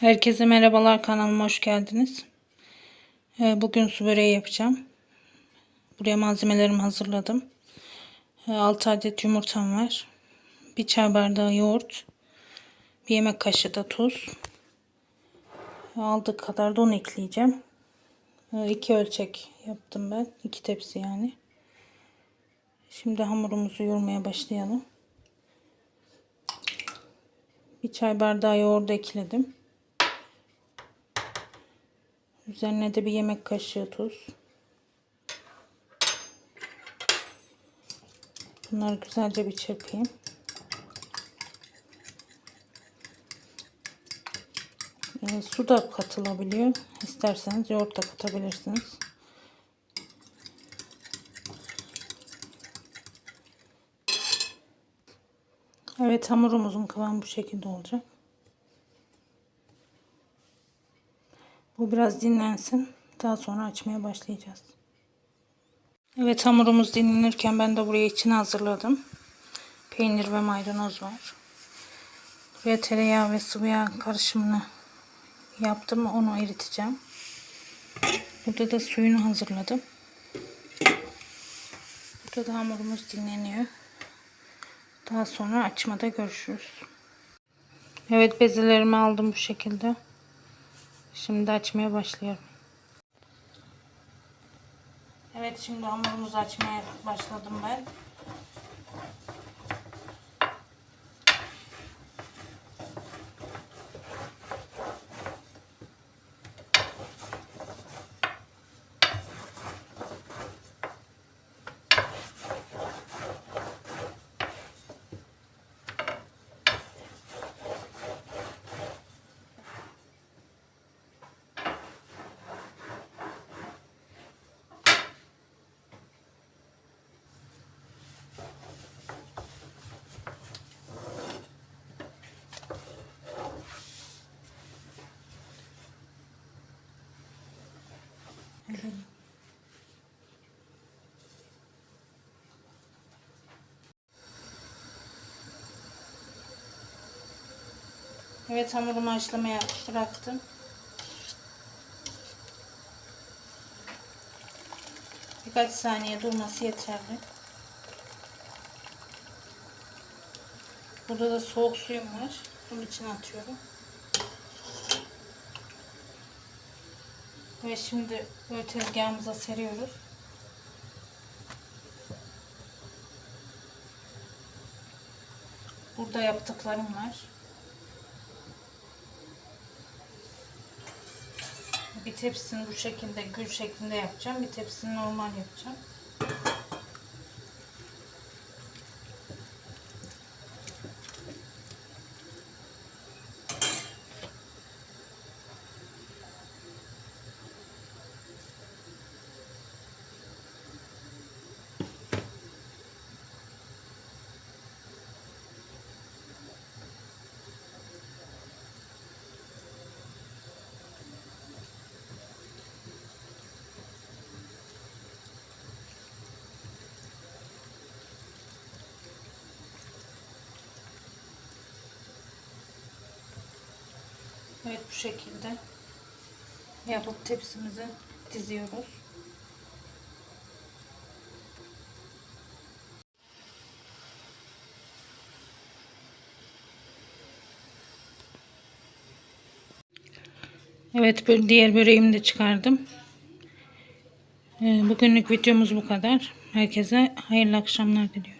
Herkese merhabalar kanalıma hoş geldiniz. Ee, Bugün su böreği yapacağım. Buraya malzemelerimi hazırladım. 6 adet yumurtam var. Bir çay bardağı yoğurt. Bir yemek kaşığı da tuz. Aldık kadar da un ekleyeceğim. 2 ölçek yaptım ben. 2 tepsi yani. Şimdi hamurumuzu yoğurmaya başlayalım. Bir çay bardağı yoğurdu ekledim. Üzerine de bir yemek kaşığı tuz. Bunları güzelce bir çırpayım. Ee, su da katılabiliyor. İsterseniz yoğurt da katabilirsiniz. Evet hamurumuzun kıvamı bu şekilde olacak. Bu biraz dinlensin. Daha sonra açmaya başlayacağız. Evet hamurumuz dinlenirken ben de buraya içine hazırladım. Peynir ve maydanoz var. Buraya tereyağı ve sıvı yağ karışımını yaptım. Onu eriteceğim. Burada da suyunu hazırladım. Burada da hamurumuz dinleniyor. Daha sonra açmada görüşürüz. Evet bezelerimi aldım bu şekilde. Şimdi açmaya başlıyorum. Evet şimdi hamurumuzu açmaya başladım ben. Evet. Hamurumu haşlamaya bıraktım. Birkaç saniye durması yeterli. Burada da soğuk suyum var. Bunun içine atıyorum. Ve şimdi böyle tezgahımıza seriyoruz. Burada yaptıklarım var. Bir tepsini bu şekilde gül şeklinde yapacağım. Bir tepsini normal yapacağım. Bu şekilde yapıp tepsimize diziyoruz. Evet diğer böreğimi de çıkardım. Ee, Bugünlük videomuz bu kadar. Herkese hayırlı akşamlar diliyorum.